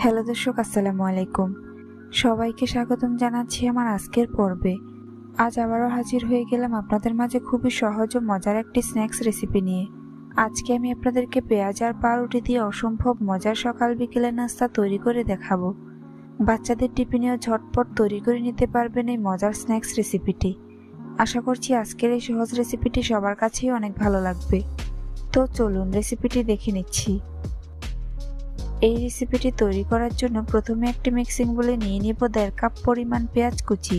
Hello দর্শক, আসসালামু আলাইকুম। সবাইকে স্বাগতম জানাচ্ছি আমার আজকের পর্বে। আজ আবারও হাজির হয়ে গেলাম আপনাদের মাঝে খুবই সহজ ও মজার একটি স্ন্যাক্স রেসিপি নিয়ে। আজকে আমি আপনাদেরকে পেঁয়াজ আর পাউরুটি দিয়ে অসম্ভব মজার সকাল বিকেলের নাস্তা তৈরি করে দেখাবো। বাচ্চাদের টিফিনেও ঝটপট তৈরি করে নিতে পারবেন এই মজার স্ন্যাক্স রেসিপিটি। আশা করছি আজকের এই সহজ রেসিপিটি সবার কাছেই অনেক ভালো লাগবে। তো চলুন রেসিপিটি দেখে নিচ্ছি। এই রেসিপিটি তৈরি করার জন্য প্রথমে একটি মিক্সিং বলে নিয়ে নিব দেড় কাপ পরিমাণ পেঁয়াজ কুচি।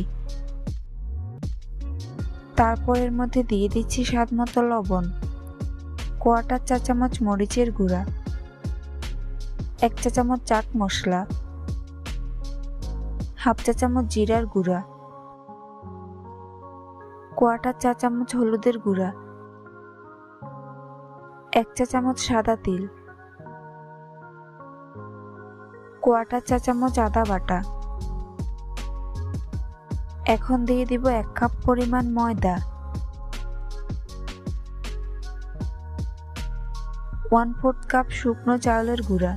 তারপর এর মধ্যে দিয়ে দিচ্ছি স্বাদ মতো লবণ কোয়াটার চা চামচ মরিচের গুঁড়া, এক চা চামচ চাট মশলা, হাফ চা চামচ জিরার গুঁড়া কোয়াটার চা চামচ হলুদের গুঁড়া এক চা চামচ সাদা তিল কোয়াটার চা চামচ আদা বাটা। এখন দিয়ে দিব এক কাপ পরিমাণ ময়দা। ওয়ান ফোর্থ কাপ শুকনো চাউলের গুঁড়া।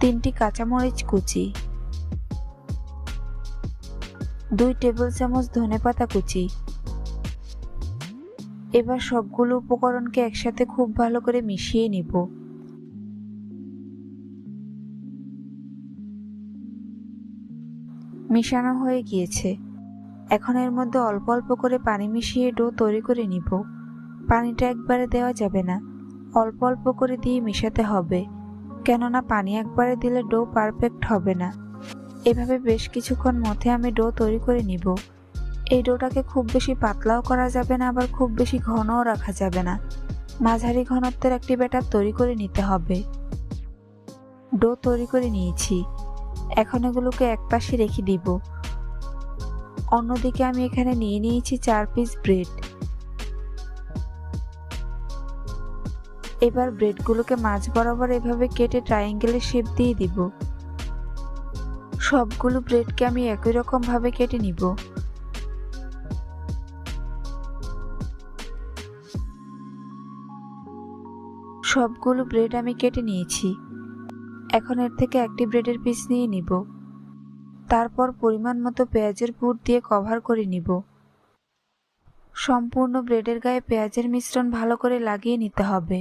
তিনটি কাঁচামরিচ কুচি। দুই টেবিল চামচ ধনেপাতা কুচি। এবার সবগুলো উপকরণকে একসাথে খুব ভালো করে মিশিয়ে নিব। মিশানো হয়ে গিয়েছে। এখন এর মধ্যে অল্প অল্প করে পানি মিশিয়ে ডো তৈরি করে নিব। পানিটা একবারে দেওয়া যাবে না। অল্প অল্প করে দিয়ে মিশাতে হবে। কেননা পানি একবারে দিলে ডো পারফেক্ট হবে না। এভাবে বেশ কিছুক্ষণ মধ্যে আমি ডো তৈরি করে নিব। এই ডোটাকে খুব বেশি পাতলাও করা যাবে না, আবার খুব বেশি ঘনও রাখা যাবে না। মাঝারি ঘনত্বের একটি ব্যাটার তৈরি করে নিতে হবে। ডো তৈরি করে নিয়েছি। এখন এগুলোকে এক পাশে রেখে দিব। অন্যদিকে আমি এখানে নিয়ে নিয়েছি চার পিস ব্রেড। এবার ব্রেডগুলোকে মাঝ বরাবর এভাবে কেটে ট্রায়াঙ্গেলের শেপ দিয়ে দিব। সবগুলো ব্রেডকে আমি একই রকম ভাবে কেটে নিব। সবগুলো ব্রেড আমি কেটে নিয়েছি। এখন এর থেকে একটি ব্রেডের পিস নিয়ে নিব। তারপর পরিমাণ মতো পেঁয়াজের পুর দিয়ে কভার করে নিব। সম্পূর্ণ ব্রেডের গায়ে পেঁয়াজের মিশ্রণ ভালো করে লাগিয়ে নিতে হবে,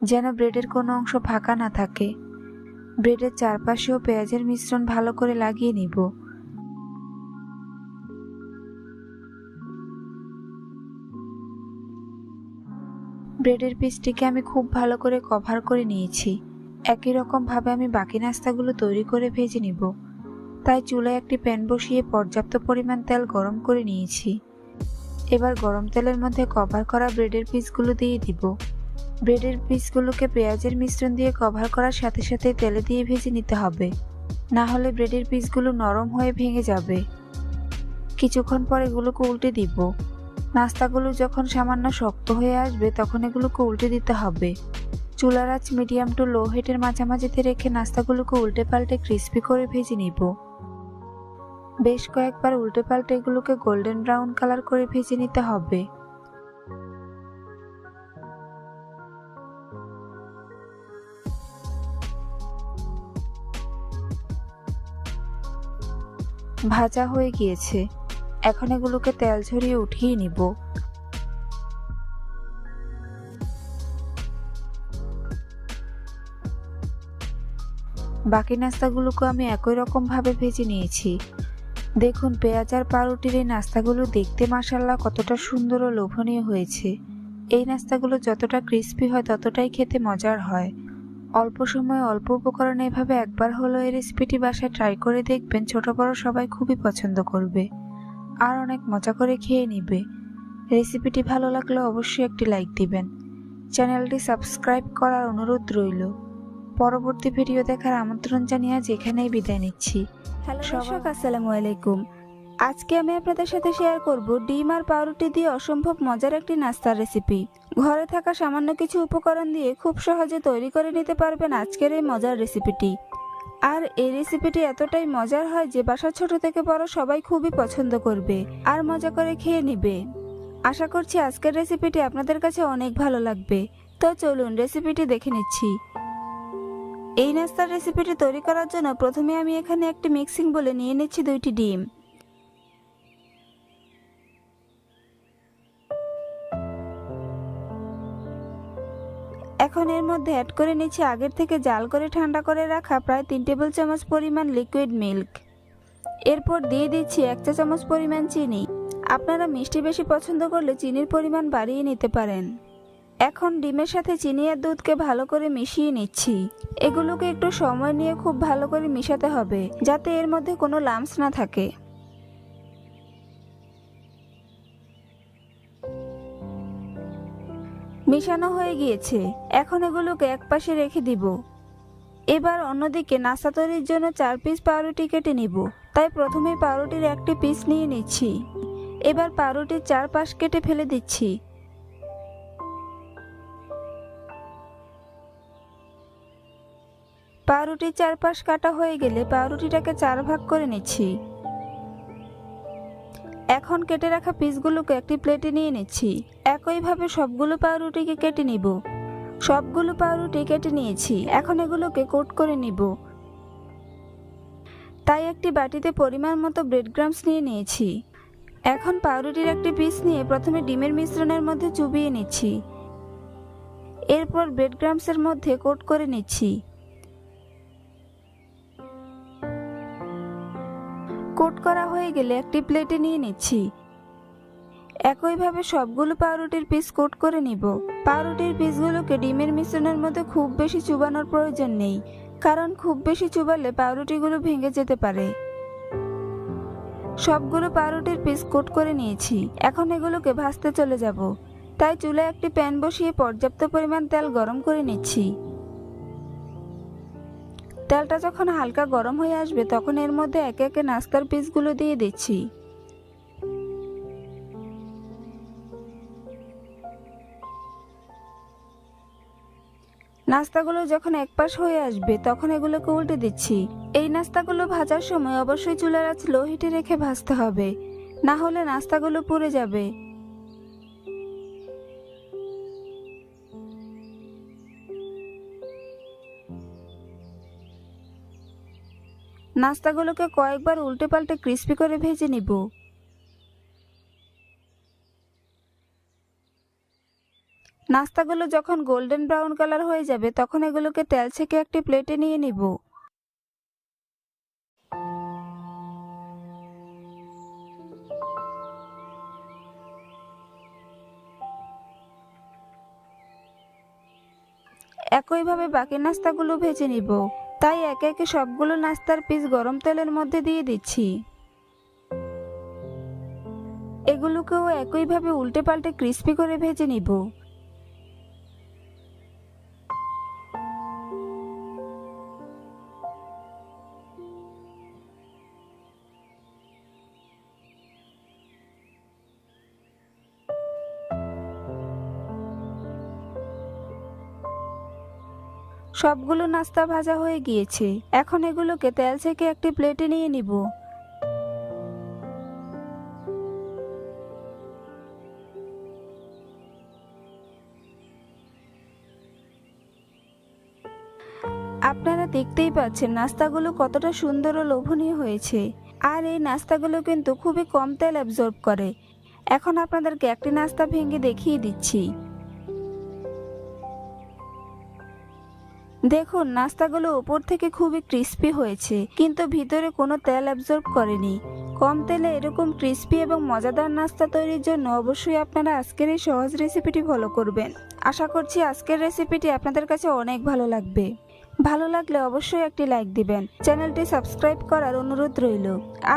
যেন ব্রেডের কোনো অংশ ফাঁকা না থাকে। ব্রেডের চারপাশেও পেঁয়াজের মিশ্রণ ভালো করে লাগিয়ে নিব। ব্রেডের পিসটিকে আমি খুব ভালো করে কভার করে নিয়েছি। একই রকম ভাবে আমি বাকি নাস্তাগুলো তৈরি করে ভেজে নিব। তাই চুলায় একটি প্যান বসিয়ে পর্যাপ্ত পরিমাণ তেল গরম করে নিয়েছি। এবার গরম তেলের মধ্যে কভার করা ব্রেডের পিসগুলো দিয়ে দিব। ব্রেডের পিসগুলোকে পেঁয়াজের মিশ্রণ দিয়ে কভার করার সাথে সাথে তেলে দিয়ে ভেজে নিতে হবে। না হলে ব্রেডের পিসগুলো নরম হয়ে ভেঙে যাবে। কিছুক্ষণ পর এগুলোকে উল্টে দিব। নাস্তাগুলো যখন সামান্য শক্ত হয়ে আসবে, তখন এগুলোকে উল্টে দিতে হবে। চুলার আঁচ মিডিয়াম টু লো হিটের মাঝামাঝিতে রেখে নাস্তাগুলোকে উল্টে পাল্টে ক্রিস্পি করে ভেজে নিব। বেশ কয়েকবার উল্টে পাল্টে এগুলোকে গোল্ডেন ব্রাউন কালার করে ভেজে নিতে হবে। ভাজা হয়ে গিয়েছে। এখন এগুলোকে তেল ঝরিয়ে উঠিয়ে নিব। বাকি নাস্তাগুলোকে আমি একই রকম ভাবে ভেজে নিয়েছি। দেখুন, পেঁয়াজ আর পাউরুটির এই নাস্তাগুলো দেখতে মাসাল্লাহ কতটা সুন্দর ও লোভনীয় হয়েছে। এই নাস্তাগুলো যতটা ক্রিস্পি হয়, ততটাই খেতে মজার হয়। অল্প সময়ে অল্প উপকরণে এভাবে একবার হলো এই রেসিপিটি বাসায় ট্রাই করে দেখবেন, ছোট বড় সবাই খুবই পছন্দ করবে। আর অনেক মজা করে খেয়ে নিবে। রেসিপিটি ভালো লাগলে অবশ্যই একটি লাইক দিবেন। চ্যানেলটি সাবস্ক্রাইব করার অনুরোধ রইল। পরবর্তী ভিডিও দেখার আমন্ত্রণ জানিয়ে আজ এখানেই বিদায় নিচ্ছি। হ্যালো দর্শক আসসালামু আলাইকুম। আজকে আমি আপনাদের সাথে শেয়ার করব ডিম আর পাউরুটি দিয়ে অসম্ভব মজার একটি নাস্তার রেসিপি ঘরে থাকা সামান্য কিছু উপকরণ দিয়ে খুব সহজে তৈরি করে নিতে পারবেন আজকের এই মজার রেসিপিটি আর এই রেসিপিটি এতটাই মজার হয় যে বাসার ছোট থেকে বড় সবাই খুবই পছন্দ করবে আর মজা করে খেয়ে নিবে। আশা করছি আজকের রেসিপিটি আপনাদের কাছে অনেক ভালো লাগবে। তো চলুন রেসিপিটি দেখে নিচ্ছি। এই নাস্তার রেসিপিটি তৈরি করার জন্য প্রথমে আমি এখানে একটি মিক্সিং বলে নিয়ে নিচ্ছি দুইটি ডিম। এখন এর মধ্যে অ্যাড করে নিচ্ছি আগের থেকে জাল করে ঠান্ডা করে রাখা প্রায় তিন টেবিল চামচ পরিমাণ লিকুইড মিল্ক এরপর দিয়ে দিচ্ছি এক চা চামচ পরিমাণ চিনি। আপনারা মিষ্টি বেশি পছন্দ করলে চিনির পরিমাণ বাড়িয়ে নিতে পারেন। এখন ডিমের সাথে চিনি আর দুধকে ভালো করে মিশিয়ে নিচ্ছি। এগুলোকে একটু সময় নিয়ে খুব ভালো করে মিশাতে হবে, যাতে এর মধ্যে কোনো লামস না থাকে। মেশানো হয়ে গিয়েছে। এখন এগুলোকে একপাশে রেখে দিব। এবার অন্যদিকে নাস্তা তৈরির জন্য চার পিস পাউরুটি কেটে নিব। তাই প্রথমে পাউরুটির একটি পিস নিয়ে নিচ্ছি। এবার পাউরুটির চার পাশ কেটে ফেলে দিচ্ছি। পাউরুটির চারপাশ কাটা হয়ে গেলে পাউরুটিটাকে চার ভাগ করে নিচ্ছি। এখন কেটে রাখা পিসগুলোকে একটি প্লেটে নিয়ে নিচ্ছি। একইভাবে সবগুলো পাউরুটিকে কেটে নিব। সবগুলো পাউরুটি কেটে নিয়েছি। এখন এগুলোকে কোট করে নিব। তাই একটি বাটিতে পরিমাণ মতো ব্রেড গ্রামস নিয়ে নিয়েছি। এখন পাউরুটির একটি পিস নিয়ে প্রথমে ডিমের মিশ্রণের মধ্যে চুবিয়ে নিচ্ছি। এরপর ব্রেড গ্রামসের মধ্যে কোট করে নিচ্ছি। কোট করা হয়ে গেলে একটি প্লেটে নিয়ে নিচ্ছি। একইভাবে সবগুলো পাউরুটির পিস কোট করে নিব। পাউরুটির পিসগুলোকে ডিমের মিশ্রণের মধ্যে খুব বেশি চুবানোর প্রয়োজন নেই, কারণ খুব বেশি চুবালে পাউরুটিগুলো ভেঙে যেতে পারে। সবগুলো পাউরুটির পিস কোট করে নিয়েছি, এখন এগুলোকে ভাজতে চলে যাব। তাই চুলায় একটি প্যান বসিয়ে পর্যাপ্ত পরিমাণ তেল গরম করে নিচ্ছি। তেলটা যখন হালকা গরম হয়ে আসবে, তখন এর মধ্যে একে একে নাস্তার পিসগুলো দিয়ে দিচ্ছি। নাস্তাগুলো যখন একপাশ হয়ে আসবে, তখন এগুলোকে উল্টে দিচ্ছি। এই নাস্তাগুলো ভাজার সময় অবশ্যই চুলার আঁচ লো হিটে রেখে ভাজতে হবে। না হলে নাস্তাগুলো পুড়ে যাবে। নাস্তাগুলোকে কয়েকবার উল্টে পাল্টে ক্রিস্পি করে ভেজে নিব। নাস্তাগুলো যখন গোল্ডেন ব্রাউন কালার হয়ে যাবে, তখন এগুলোকে তেল ছেঁকে একটি প্লেটে নিয়ে নিব। একইভাবে বাকি নাস্তাগুলো ভেজে নিব। তাই একে একে সবগুলো নাস্তার পিস গরম তেলের মধ্যে দিয়ে দিচ্ছি। এগুলোকেও একইভাবে উল্টে পাল্টে ক্রিস্পি করে ভেজে নিব। সবগুলো নাস্তা ভাজা হয়ে গিয়েছে। এখন এগুলোকে তেল থেকে একটি প্লেটে নিয়ে নিব। আপনারা দেখতেই পাচ্ছেন নাস্তাগুলো কতটা সুন্দর ও লোভনীয় হয়েছে। আর এই নাস্তাগুলো কিন্তু খুবই কম তেল অ্যাবজর্ব করে। এখন আপনাদেরকে একটি নাস্তা ভেঙে দেখিয়ে দিচ্ছি। দেখুন, নাস্তাগুলো উপর থেকে খুবই ক্রিস্পি হয়েছে, কিন্তু ভিতরে কোনো তেল অ্যাবজর্ব করেনি। কম তেলে এরকম ক্রিস্পি এবং মজাদার নাস্তা তৈরির জন্য অবশ্যই আপনারা আজকের এই সহজ রেসিপিটি ফলো করবেন। আশা করছি আজকের রেসিপিটি আপনাদের কাছে অনেক ভালো লাগবে। ভালো লাগলে অবশ্যই একটি লাইক দিবেন, চ্যানেলটি সাবস্ক্রাইব করার অনুরোধ রইল।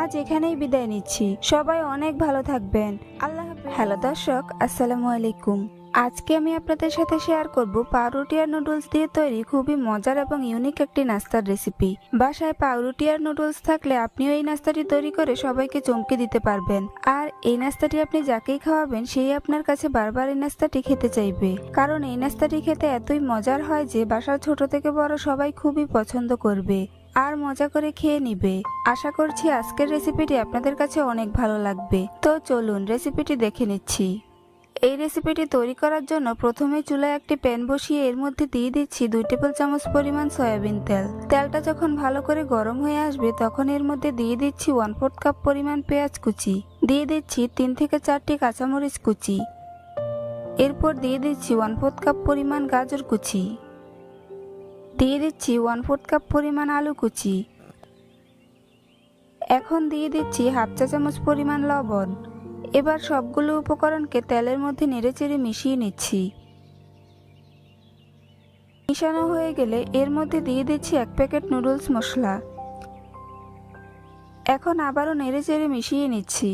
আজ এখানেই বিদায় নিচ্ছি। সবাই অনেক ভালো থাকবেন। আল্লাহ হ্যালো দর্শক, আসসালামু আলাইকুম। আজকে আমি আপনাদের সাথে শেয়ার করব পাউরুটি আর নুডলস দিয়ে তৈরি খুবই মজার এবং ইউনিক একটি নাস্তার রেসিপি বাসায় পাউরুটি আর নুডলস থাকলে আপনিও এই নাস্তাটি তৈরি করে সবাইকে চমকে দিতে পারবেন। আর এই নাস্তাটি আপনি যাকেই খাওয়াবেন, সেই আপনার কাছে বারবার এই নাস্তাটি খেতে চাইবে। কারণ এই নাস্তাটি খেতে এতই মজার হয় যে বাসার ছোট থেকে বড় সবাই খুবই পছন্দ করবে আর মজা করে খেয়ে নিবে। আশা করছি আজকের রেসিপিটি আপনাদের কাছে অনেক ভালো লাগবে। তো চলুন রেসিপিটি দেখে নিচ্ছি। এই রেসিপিটি তৈরি করার জন্য প্রথমে চুলায় একটি প্যান বসিয়ে এর মধ্যে দিয়ে দিচ্ছি দুই টেবিল চামচ পরিমাণ সয়াবিন তেল। তেলটা যখন ভালো করে গরম হয়ে আসবে, তখন এর মধ্যে দিয়ে দিচ্ছি ওয়ান ফোর্থ কাপ পরিমাণ পেঁয়াজ কুচি। দিয়ে দিচ্ছি তিন থেকে চারটি কাঁচামরিচ কুচি। এরপর দিয়ে দিচ্ছি ওয়ান ফোর্থ কাপ পরিমাণ গাজর কুচি। দিয়ে দিচ্ছি ওয়ান ফোর্থ কাপ পরিমাণ আলু কুচি। এখন দিয়ে দিচ্ছি হাফ চা চামচ পরিমাণ লবণ। এবার সবগুলো উপকরণকে তেলের মধ্যে নেড়েচেড়ে মিশিয়ে নিচ্ছি। মিশানো হয়ে গেলে এর মধ্যে দিয়ে দিচ্ছি এক প্যাকেট নুডলস মশলা। এখন আবারও নেড়েচেড়ে মিশিয়ে নিচ্ছি।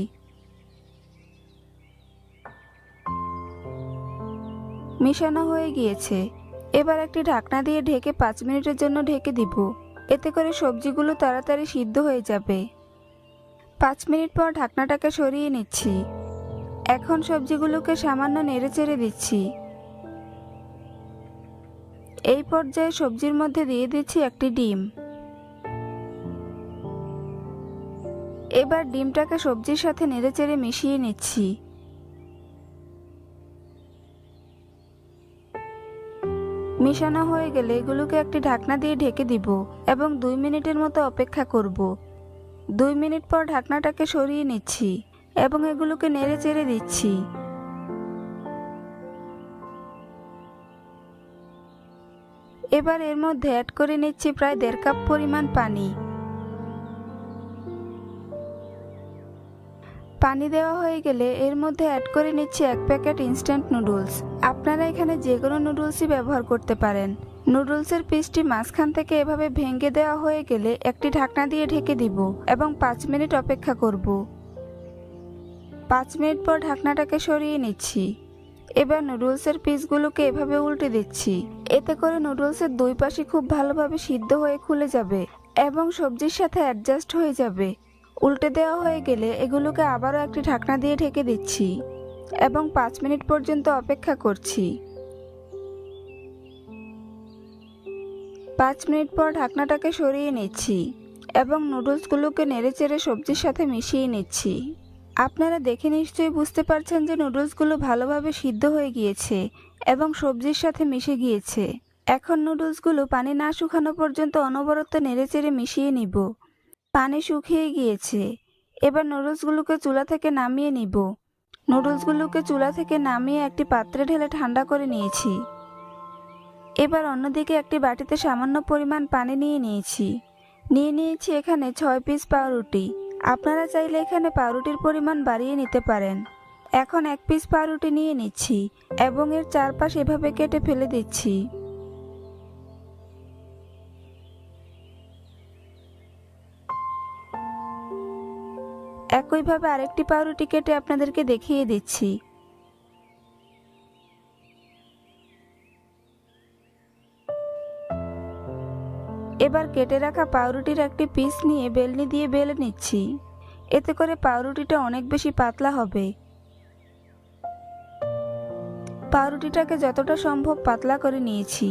মিশানো হয়ে গিয়েছে। এবার একটি ঢাকনা দিয়ে ঢেকে পাঁচ মিনিটের জন্য ঢেকে দিব। এতে করে সবজিগুলো তাড়াতাড়ি সিদ্ধ হয়ে যাবে। পাঁচ মিনিট পর ঢাকনাটাকে সরিয়ে নিচ্ছি। এখন সবজিগুলোকে সামান্য নেড়ে চেড়ে দিচ্ছি। এই পর্যায়ে সবজির মধ্যে দিয়ে দিচ্ছি একটি ডিম। এবার ডিমটাকে সবজির সাথে নেড়ে চেড়ে মিশিয়ে নিচ্ছি। মিশানো হয়ে গেলে এগুলোকে একটি ঢাকনা দিয়ে ঢেকে দিব এবং দুই মিনিটের মতো অপেক্ষা করব। দুই মিনিট পর ঢাকনাটাকে সরিয়ে নিচ্ছি এবং এগুলোকে নেড়ে চেড়ে দিচ্ছি। এবার এর মধ্যে অ্যাড করে নিচ্ছি প্রায় দেড় কাপ পরিমাণ পানি। পানি দেওয়া হয়ে গেলে এর মধ্যে অ্যাড করে নিচ্ছি এক প্যাকেট ইনস্ট্যান্ট নুডলস আপনারা এখানে যে কোনো নুডলসই ব্যবহার করতে পারেন। নুডলসের পিসটি মাঝখান থেকে এভাবে ভেঙে দেওয়া হয়ে গেলে একটি ঢাকনা দিয়ে ঢেকে দিব এবং পাঁচ মিনিট অপেক্ষা করব। পাঁচ মিনিট পর ঢাকনাটাকে সরিয়ে নিচ্ছি। এবার নুডলসের পিসগুলোকে এভাবে উল্টে দিচ্ছি। এতে করে নুডলসের দুই পাশে খুব ভালোভাবে সিদ্ধ হয়ে খুলে যাবে এবং সবজির সাথে অ্যাডজাস্ট হয়ে যাবে। উল্টে দেওয়া হয়ে গেলে এগুলোকে আবারও একটি ঢাকনা দিয়ে ঢেকে দিচ্ছি এবং পাঁচ মিনিট পর্যন্ত অপেক্ষা করছি। পাঁচ মিনিট পর ঢাকনাটাকে সরিয়ে নিচ্ছি এবং নুডলসগুলোকে নেড়েচেড়ে সবজির সাথে মিশিয়ে নিচ্ছি। আপনারা দেখে নিশ্চয়ই বুঝতে পারছেন যে নুডলসগুলো ভালোভাবে সিদ্ধ হয়ে গিয়েছে এবং সবজির সাথে মিশে গিয়েছে। এখন নুডলসগুলো পানি না শুকানো পর্যন্ত অনবরত নেড়েচেড়ে মিশিয়ে নিব। পানি শুকিয়ে গিয়েছে। এবার নুডলসগুলোকে চুলা থেকে নামিয়ে নিব। নুডলসগুলোকে চুলা থেকে নামিয়ে একটি পাত্রে ঢেলে ঠান্ডা করে নিয়েছি। এবার অন্যদিকে একটি বাটিতে সামান্য পরিমাণ পানি নিয়ে নিয়েছি। নিয়ে নিয়েছি এখানে ছয় পিস পাউরুটি। আপনারা চাইলে এখানে পাউরুটির পরিমাণ বাড়িয়ে নিতে পারেন। এখন এক পিস পাউরুটি নিয়ে নিচ্ছি এবং এর চারপাশ এভাবে কেটে ফেলে দিচ্ছি। একইভাবে আরেকটি পাউরুটি কেটে আপনাদেরকে দেখিয়ে দিচ্ছি। এবার কেটে রাখা পাউরুটির একটি পিস নিয়ে বেলনি দিয়ে বেলে নিচ্ছি। এতে করে পাউরুটিটা অনেক বেশি পাতলা হবে। পাউরুটিটাকে যতটা সম্ভব পাতলা করে নিয়েছি।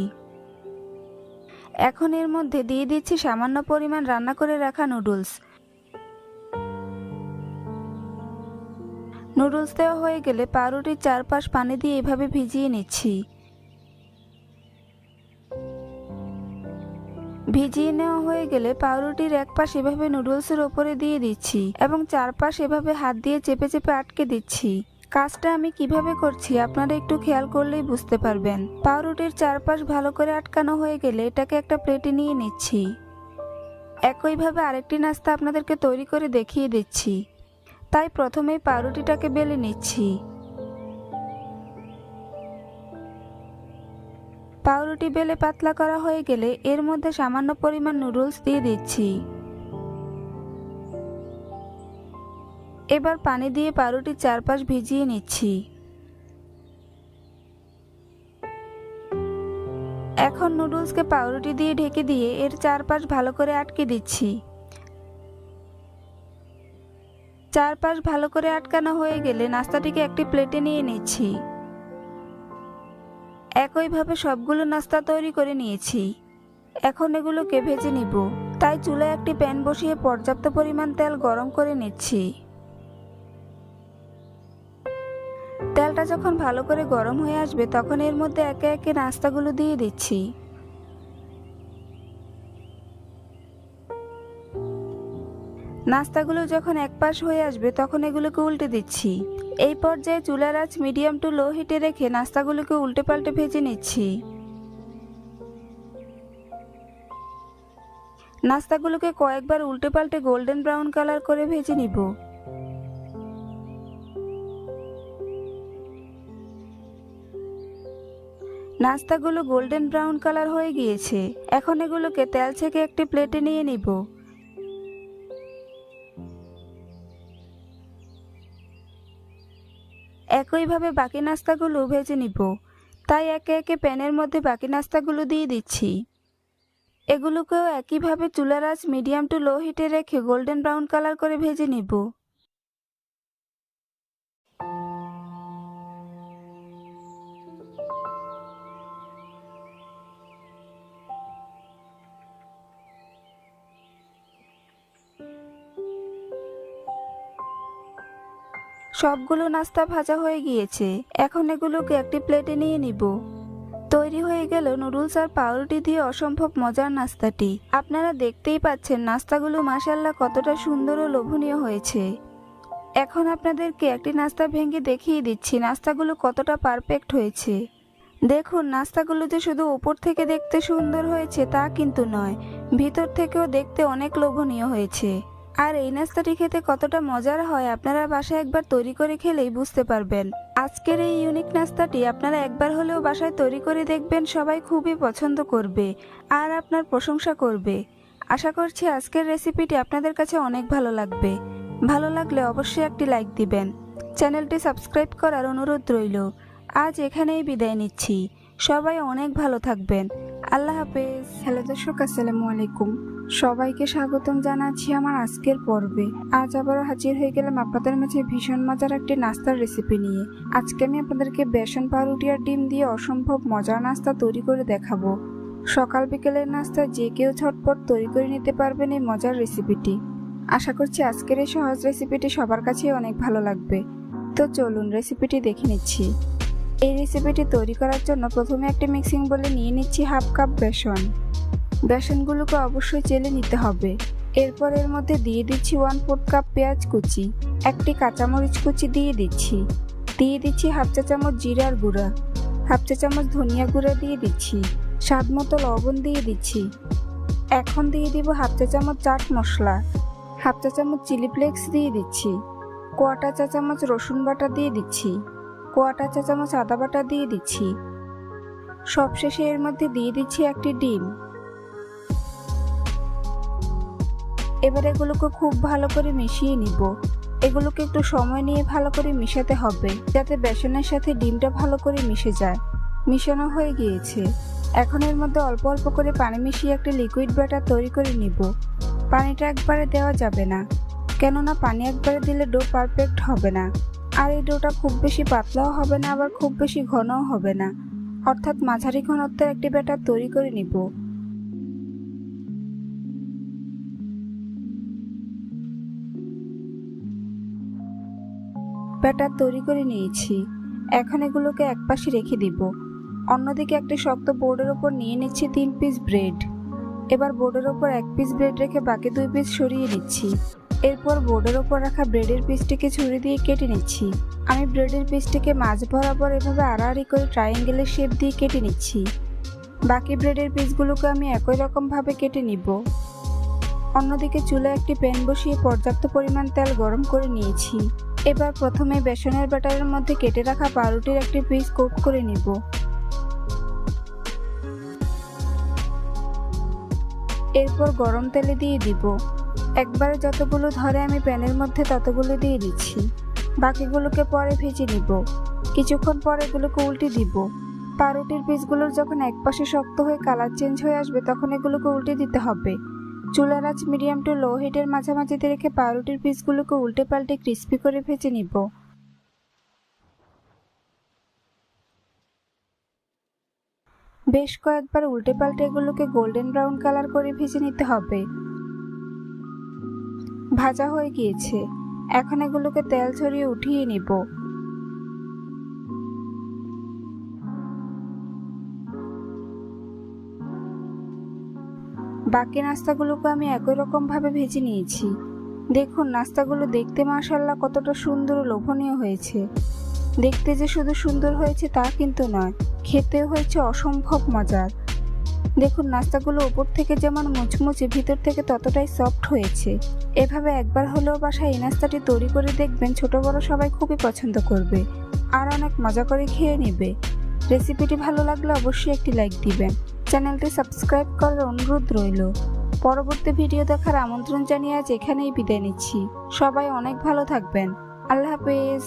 এখন এর মধ্যে দিয়ে দিচ্ছি সামান্য পরিমাণ রান্না করে রাখা নুডলস। নুডলস দেওয়া হয়ে গেলে পাউরুটির চারপাশ পানি দিয়ে এভাবে ভিজিয়ে নিচ্ছি। ভিজিয়ে নেওয়া হয়ে গেলে পাউরুটির এক পাশ এভাবে নুডলসের ওপরে দিয়ে দিচ্ছি এবং চারপাশ এভাবে হাত দিয়ে চেপে চেপে আটকে দিচ্ছি। কাজটা আমি কীভাবে করছি আপনারা একটু খেয়াল করলেই বুঝতে পারবেন। পাউরুটির চারপাশ ভালো করে আটকানো হয়ে গেলে এটাকে একটা প্লেটে নিয়ে নিচ্ছি। একইভাবে আরেকটি নাস্তা আপনাদেরকে তৈরি করে দেখিয়ে দিচ্ছি। তাই প্রথমেই পাউরুটিটাকে বেলে নিচ্ছি। পাউরুটি বেলে পাতলা করা হয়ে গেলে এর মধ্যে সামান্য পরিমাণ নুডলস দিয়ে দিচ্ছি। এবার পানি দিয়ে পাউরুটির চারপাশ ভিজিয়ে নিচ্ছি। এখন নুডলসকে পাউরুটি দিয়ে ঢেকে দিয়ে এর চারপাশ ভালো করে আটকে দিচ্ছি। চারপাশ ভালো করে আটকানো হয়ে গেলে নাস্তাটিকে একটি প্লেটে নিয়ে নিচ্ছি। একইভাবে সবগুলো নাস্তা তৈরি করে নিয়েছি। এখন এগুলোকে ভেজে নিব। তাই চুলায় একটি প্যান বসিয়ে পর্যাপ্ত পরিমাণ তেল গরম করে নিচ্ছি। তেলটা যখন ভালো করে গরম হয়ে আসবে, তখন এর মধ্যে একে একে নাস্তাগুলো দিয়ে দিচ্ছি। নাস্তাগুলো যখন এক পাশ হয়ে আসবে, তখন এগুলোকে উল্টে দিচ্ছি। এই পর্যায়ে চুলার আঁচ মিডিয়াম টু লো হিটে রেখে নাস্তাগুলোকে উল্টে পাল্টে ভেজে নিচ্ছি। নাস্তাগুলোকে কয়েকবার উল্টে পাল্টে গোল্ডেন ব্রাউন কালার করে ভেজে নিব। নাস্তাগুলো গোল্ডেন ব্রাউন কালার হয়ে গিয়েছে। এখন এগুলোকে তেল ছেঁকে একটি প্লেটে নিয়ে নিব। একইভাবে বাকি নাস্তাগুলো ভেজে নিব। তাই একে একে প্যানের মধ্যে বাকি নাস্তাগুলো দিয়ে দিচ্ছি। এগুলোকেও একইভাবে চুলার আঁচ মিডিয়াম টু লো হিটে রেখে গোল্ডেন ব্রাউন কালার করে ভেজে নিব। সবগুলো নাস্তা ভাজা হয়ে গিয়েছে। এখন এগুলোকে একটি প্লেটে নিয়ে নিব। তৈরি হয়ে গেল নুডলস আর পাউরুটি দিয়ে অসম্ভব মজার নাস্তাটি। আপনারা দেখতেই পাচ্ছেন নাস্তাগুলো মাসাল্লাহ কতটা সুন্দর ও লোভনীয় হয়েছে। এখন আপনাদেরকে একটি নাস্তা ভেঙে দেখিয়ে দিচ্ছি নাস্তাগুলো কতটা পারফেক্ট হয়েছে। দেখুন, নাস্তাগুলো যে শুধু উপর থেকে দেখতে সুন্দর হয়েছে তা কিন্তু নয়, ভিতর থেকেও দেখতে অনেক লোভনীয় হয়েছে। আর এই নাস্তাটি খেতে কতটা মজার হয় আপনারা বাসায় একবার তৈরি করে খেলেই বুঝতে পারবেন। আজকের এই ইউনিক নাস্তাটি আপনারা একবার হলেও বাসায় তৈরি করে দেখবেন সবাই খুবই পছন্দ করবে আর আপনার প্রশংসা করবে। আশা করছি আজকের রেসিপিটি আপনাদের কাছে অনেক ভালো লাগবে। ভালো লাগলে অবশ্যই একটি লাইক দিবেন। চ্যানেলটি সাবস্ক্রাইব করার অনুরোধ রইল। আজ এখানেই বিদায় নিচ্ছি। সবাই অনেক ভালো থাকবেন। আল্লাহ হাফেজ। হ্যালো দর্শক, আসসালামু আলাইকুম। সবাইকে স্বাগতম জানাচ্ছি আমার আজকের পর্বে। আজ আবারও হাজির হয়ে গেলাম আপনাদের মাঝে ভীষণ মজার একটি নাস্তার রেসিপি নিয়ে। আজকে আমি আপনাদেরকে বেসন পাউরুটি আর ডিম দিয়ে অসম্ভব মজার নাস্তা তৈরি করে দেখাবো। সকাল বিকেলের নাস্তা যে কেউ ঝটপট তৈরি করে নিতে পারবেন এই মজার রেসিপিটি আশা করছি আজকের এই সহজ রেসিপিটি সবার কাছেই অনেক ভালো লাগবে। তো চলুন রেসিপিটি দেখে নিচ্ছি। এই রেসিপিটি তৈরি করার জন্য প্রথমে একটি মিক্সিং বলে নিয়ে নিচ্ছি হাফ কাপ বেসন। বেসনগুলোকে অবশ্যই চেলে নিতে হবে। এরপর এর মধ্যে দিয়ে দিচ্ছি ওয়ান ফোর্থ কাপ পেঁয়াজ কুচি, একটি কাঁচামরিচ কুচি দিয়ে দিচ্ছি। দিয়ে দিচ্ছি হাফ চা চামচ জিরার গুঁড়া হাফ চা চামচ ধনিয়া গুঁড়া দিয়ে দিচ্ছি, স্বাদ মতো লবণ দিয়ে দিচ্ছি। এখন দিয়ে দিব হাফ চা চামচ চাট মশলা হাফ চা চামচ চিলি ফ্লেক্স দিয়ে দিচ্ছি কোয়াটা চা চামচ রসুন বাটা দিয়ে দিচ্ছি। কোয়াটা চা চামচ আদা বাটা দিয়ে দিচ্ছি। সবশেষে এর মধ্যে দিয়ে দিচ্ছি একটি ডিম। এবার এগুলোকে খুব ভালো করে মিশিয়ে নিব। এগুলোকে একটু সময় নিয়ে ভালো করে মিশাতে হবে, যাতে বেসনের সাথে ডিমটা ভালো করে মিশে যায়। মিশানো হয়ে গিয়েছে। এখন এর মধ্যে অল্প অল্প করে পানি মিশিয়ে একটা লিকুইড ব্যাটার তৈরি করে নিব। পানিটা একবারে দেওয়া যাবে না, কেননা পানি একবারে দিলে ডো পারফেক্ট হবে না। আর এই ডোটা খুব বেশি পাতলাও হবে না, আবার খুব বেশি ঘনও হবে না। অর্থাৎ মাঝারি ঘনত্বের একটি ব্যাটার তৈরি করে নিব। ব্যাটার তৈরি করে নিয়েছি। এখন এগুলোকে একপাশে রেখে দিব। অন্যদিকে একটি শক্ত বোর্ডের ওপর নিয়ে নিচ্ছি তিন পিস ব্রেড এবার বোর্ডের ওপর এক পিস ব্রেড রেখে বাকি দুই পিস সরিয়ে নিচ্ছি। এরপর বোর্ডের ওপর রাখা ব্রেডের পিসটিকে ছুরি দিয়ে কেটে নিচ্ছি। আমি ব্রেডের পিসটিকে মাঝ বরাবর এভাবে আড়াআড়ি করে ট্রায়াঙ্গেলের শেপ দিয়ে কেটে নিচ্ছি। বাকি ব্রেডের পিসগুলোকে আমি একই রকমভাবে কেটে নিব। অন্যদিকে চুলায় একটি প্যান বসিয়ে পর্যাপ্ত পরিমাণ তেল গরম করে নিয়েছি। এবার প্রথমে বেসনের ব্যাটারের মধ্যে কেটে রাখা পাউরুটির একটি পিস কোট করে নিব। এরপর গরম তেলে দিয়ে দিব। একবারে যতগুলো ধরে আমি প্যানের মধ্যে ততগুলো দিয়ে দিচ্ছি। বাকিগুলোকে পরে ভেজে নিব। কিছুক্ষণ পর এগুলোকে উল্টে দিব। পাউরুটির পিসগুলোর যখন একপাশে শক্ত হয়ে কালার চেঞ্জ হয়ে আসবে, তখন এগুলোকে উল্টে দিতে হবে। চুলার আঁচ মিডিয়াম টু লো হিটের মাঝামাঝিতে রেখে পাউরুটির পিসগুলোকে উল্টে পাল্টে ক্রিস্পি করে ভেজে নিব। বেশ কয়েকবার উল্টে পাল্টে এগুলোকে গোল্ডেন ব্রাউন কালার করে ভেজে নিতে হবে। ভাজা হয়ে গিয়েছে। এখন এগুলোকে তেল ছড়িয়ে উঠিয়ে নিব। বাকি নাস্তাগুলোকে আমি একই রকমভাবে ভেজে নিয়েছি। দেখুন, নাস্তাগুলো দেখতে মাসাল্লাহ কতটা সুন্দর ও লোভনীয় হয়েছে। দেখতে যে শুধু সুন্দর হয়েছে তা কিন্তু নয় খেতে হয়েছে অসম্ভব মজার। দেখুন, নাস্তাগুলো উপর থেকে যেমন মুচমুচে, ভিতর থেকে ততটাই সফট হয়েছে। এভাবে একবার হলেও বাসায় এই নাস্তাটি তৈরি করে দেখবেন ছোট বড় সবাই খুবই পছন্দ করবে আর অনেক মজা করে খেয়ে নেবে। রেসিপিটি ভালো লাগলে অবশ্যই একটি লাইক দিবেন। চ্যানেলটি সাবস্ক্রাইব করার অনুরোধ রইল। পরবর্তী ভিডিও দেখার আমন্ত্রণ জানিয়ে আজ এখানেই বিদায় নিচ্ছি। সবাই অনেক ভালো থাকবেন। আল্লাহ হাফেজ।